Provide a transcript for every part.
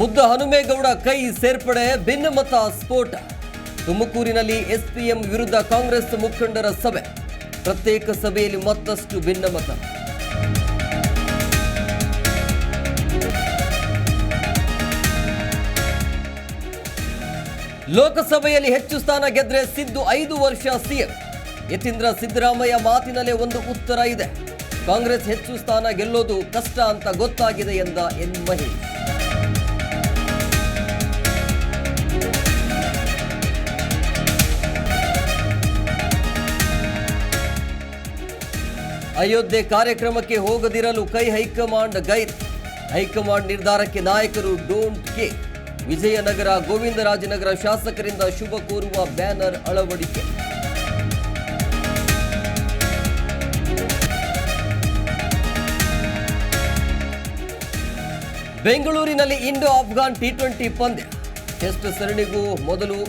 ಮುದ್ದ ಹನುಮೇಗೌಡ ಕೈ ಸೇರ್ಪಡೆ ಭಿನ್ನಮತ ಸ್ಫೋಟ. ತುಮಕೂರಿನಲ್ಲಿ ಎಸ್ಪಿಎಂ ವಿರುದ್ಧ ಕಾಂಗ್ರೆಸ್ ಮುಖಂಡರ ಸಭೆ. ಪ್ರತ್ಯೇಕ ಸಭೆಯಲ್ಲಿ ಮತ್ತಷ್ಟು ಭಿನ್ನಮತ ಲೋಕಸಭೆಯಲ್ಲಿ ಹೆಚ್ಚು ಸ್ಥಾನ ಗೆದ್ರೆ ಸಿದ್ದು ಐದು ವರ್ಷ ಸಿಎಂ. ಯತೀಂದ್ರ ಸಿದ್ದರಾಮಯ್ಯ ಮಾತಿನಲ್ಲೇ ಒಂದು ಉತ್ತರ ಇದೆ. ಕಾಂಗ್ರೆಸ್ ಹೆಚ್ಚು ಸ್ಥಾನ ಗೆಲ್ಲೋದು ಕಷ್ಟ ಅಂತ ಗೊತ್ತಾಗಿದೆ ಎಂದ ಎನ್ ಮಹೇಶ್. ಅಯೋಧ್ಯೆ ಕಾರ್ಯಕ್ರಮಕ್ಕೆ ಹೋಗದಿರಲು ಕೈ ಹೈಕಮಾಂಡ್ ಗೈರ್. ಹೈಕಮಾಂಡ್ ನಿರ್ಧಾರಕ್ಕೆ ನಾಯಕರು ಡೋಂಟ್ ಕೆ ವಿಜಯನಗರ ಗೋವಿಂದರಾಜನಗರ ಶಾಸಕರಿಂದ ಶುಭ ಕೋರುವ ಬ್ಯಾನರ್ ಅಳವಡಿಕೆ. ಬೆಂಗಳೂರಿನಲ್ಲಿ ಇಂಡೋ ಆಫ್ಘಾನ್ ಟಿ ಟ್ವೆಂಟಿ ಪಂದ್ಯ. ಟೆಸ್ಟ್ ಸರಣಿಗೂ ಮೊದಲು.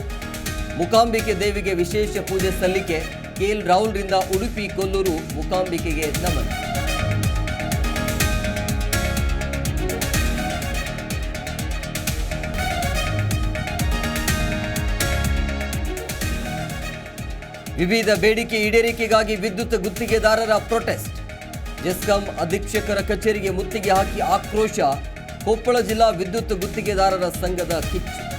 ಮುಕಾಂಬಿಕೆ ದೇವಿಗೆ ವಿಶೇಷ ಪೂಜೆ ಸಲ್ಲಿಕೆ. ಕೆಎಲ್ ರಾಹುಲ್ರಿಂದ ಉಡುಪಿ ಕೊಲ್ಲೂರು ಮುಕಾಂಬಿಕೆಗೆ ನಮನ. ವಿವಿಧ ಬೇಡಿಕೆ ಈಡೇರಿಕೆಗಾಗಿ ವಿದ್ಯುತ್ ಗುತ್ತಿಗೆದಾರರ ಪ್ರೊಟೆಸ್ಟ್. ಜೆಸ್ಕಾಂ ಅಧೀಕ್ಷಕರ ಕಚೇರಿಗೆ ಮುತ್ತಿಗೆ ಹಾಕಿ ಆಕ್ರೋಶ. ಕೊಪ್ಪಳ ಜಿಲ್ಲಾ ವಿದ್ಯುತ್ ಗುತ್ತಿಗೆದಾರರ ಸಂಘದ ಕಿಚ್ಚು.